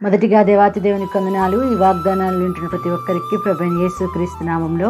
మొదటిగా దేవాతి దేవుని కొందనాలు ఈ వాగ్దానాలు వింటున్న ప్రతి ఒక్కరికి ప్రభుని యేసు క్రీస్తు నామంలో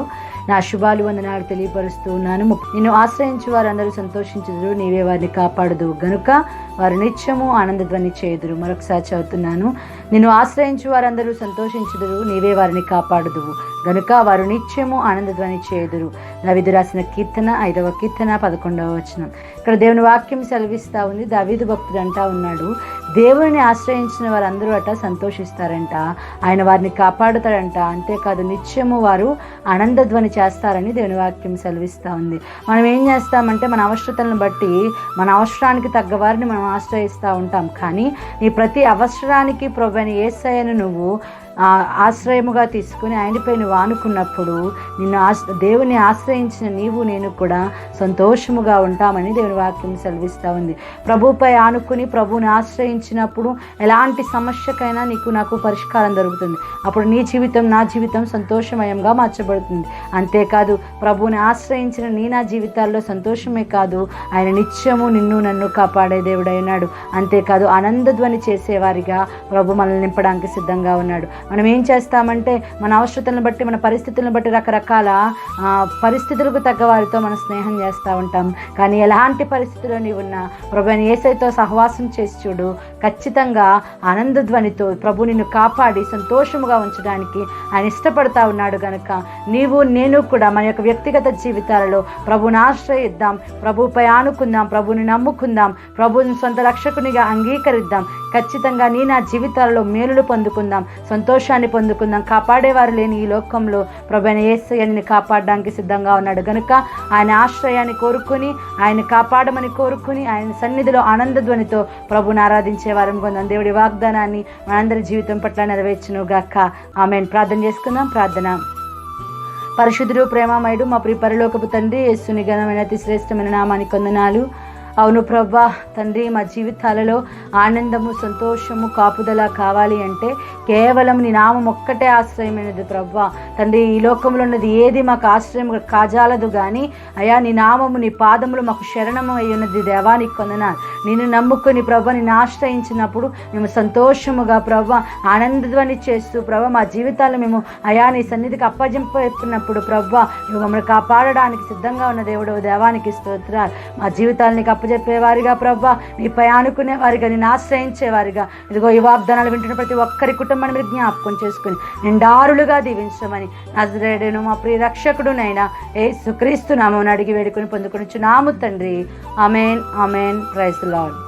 నా శుభాలు వందనాలు తెలియపరుస్తూ ఉన్నాను. నిన్ను ఆశ్రయించి వారందరూ సంతోషించుదురు నీవే వారిని కాపాడదు గనుక వారు నిత్యము ఆనందధ్వని చేయుదురు. మరొకసారి చదువుతున్నాను. నిన్ను ఆశ్రయించు వారందరూ సంతోషించుదురు నీవే వారిని కాపాడుదువు. గనుక వారు నిత్యము ఆనందధ్వని చేయుదురు. దావిదు రాసిన కీర్తన ఐదవ కీర్తన పదకొండవ వచనం. ఇక్కడ దేవుని వాక్యం సెలవిస్తూ ఉంది. దావీదు భక్తుడు అంటా ఉన్నాడు దేవుని ఆశ్రయించిన వారందరూ అట సంతోషిస్తారంట. ఆయన వారిని కాపాడుతాడంట. అంతేకాదు నిత్యము వారు ఆనందధ్వని చేస్తారని దేవుని వాక్యం సెలవిస్తూ ఉంది. మనం ఏం చేస్తామంటే మన అవసరతలను బట్టి మన అవసరానికి తగ్గ వారిని మనం ఆశ్రయిస్తూ ఉంటాం. కానీ ఈ ప్రతి అవసరానికి ప్రభు ఏసయ్యను నువ్వు ఆశ్రయముగా తీసుకుని ఆయనపై నువ్వు ఆనుకున్నప్పుడు నిన్ను ఆశ దేవుని ఆశ్రయించిన నీవు నేను కూడా సంతోషముగా ఉంటామని దేవుని వాక్యం సెలవిస్తూ ఉంది. ప్రభుపై ఆనుకుని ప్రభువుని ఆశ్రయించినప్పుడు ఎలాంటి సమస్యకైనా నీకు నాకు పరిష్కారం దొరుకుతుంది. అప్పుడు నీ జీవితం నా జీవితం సంతోషమయంగా మార్చబడుతుంది. అంతేకాదు ప్రభువుని ఆశ్రయించిన నీ నా జీవితాల్లో సంతోషమే కాదు ఆయన నిత్యము నిన్ను నన్ను కాపాడే దేవుడైనాడు అంతేకాదు ఆనందధ్వని చేసేవారిగా ప్రభు మనల్ని నింపడానికి సిద్ధంగా ఉన్నాడు. మనం ఏం చేస్తామంటే మన అవసరతలను బట్టి మన పరిస్థితులను బట్టి రకరకాల పరిస్థితులకు తగ్గ వారితో మనం స్నేహం చేస్తూ ఉంటాం. కానీ ఎలాంటి పరిస్థితుల్లో నీవు ఉన్నా ప్రభుని ఏసైతో సహవాసం చేసి చూడు. ఖచ్చితంగా ఆనందధ్వనితో ప్రభు నిన్ను కాపాడి సంతోషముగా ఉంచడానికి ఆయన ఇష్టపడతా ఉన్నాడు కనుక నీవు నేను కూడా మన యొక్క వ్యక్తిగత జీవితాలలో ప్రభుని ఆశ్రయిద్దాం ప్రభుపై ఆనుకుందాం ప్రభుని నమ్ముకుందాం ప్రభుని సొంత రక్షకునిగా అంగీకరిద్దాం. ఖచ్చితంగా నీ నా జీవితాలలో మేలులు పొందుకుందాం. సంతోషాన్ని పొందుకుందాం. కాపాడేవారు లేని ఈ లోకంలో ప్రభు ఏసయ్యని కాపాడడానికి సిద్ధంగా ఉన్నాడు. కనుక ఆయన ఆశ్రయాన్ని కోరుకుని ఆయన కాపాడమని కోరుకుని ఆయన సన్నిధిలో ఆనందధ్వనితో ప్రభుని ఆరాధించే వారం కొందాం దేవుడి వాగ్దానాన్ని మనందరి జీవితం పట్ల నెరవేర్చును గాక ఆమెను. ప్రార్థన చేసుకుందాం. ప్రార్థన. పరిశుద్ధుడు ప్రేమమయుడు మా ప్రియ పరిలోకపు తండ్రి యేసుని ఘనమైన అతి శ్రేష్టమైన నామానికి కొందనాలు అవును ప్రభా తండ్రి మా జీవితాలలో ఆనందము సంతోషము కాపుదల కావాలి అంటే కేవలం నీ నామం ఒక్కటే ఆశ్రయమైనది ప్రభా. తండ్రి ఈ లోకంలో ఉన్నది ఏది మాకు ఆశ్రయం కాజాలదు కానీ అయా నీ నామము నీ పాదములు మాకు శరణము అయి ఉన్నది దేవానికి కొందనాలు నిన్ను నమ్ముకుని ప్రభా నిన్ను ఆశ్రయించినప్పుడు మేము సంతోషముగా ప్రభా ఆనందధ్వని చేస్తూ ప్రభా మా జీవితాలు మేము అయా నీ సన్నిధికి అప్పజింపినప్పుడు ప్రభా మమ్మల్ని కాపాడడానికి సిద్ధంగా ఉన్న దేవుడు దేవానికి స్తోత్రాలు. మా జీవితాలని నీకు అప్పచెప్పేవారిగా ప్రభా నీపై ఆనుకునేవారిగా నేను ఆశ్రయించేవారిగా. ఇదిగో ఈ వాగ్దానాలు వింటున్న ప్రతి ఒక్కరి కుటుంబాన్ని మీరు జ్ఞాపకం చేసుకుని నిండారులుగా దీవించమని నజరేడును మా ప్రియ రక్షకుడునైనా ఏ సుక్రీస్తు నామని అడిగి వేడుకొని పొందుకొని నాము తండ్రి. అమేన్ అమేన్ ప్రైజ్ లాడ్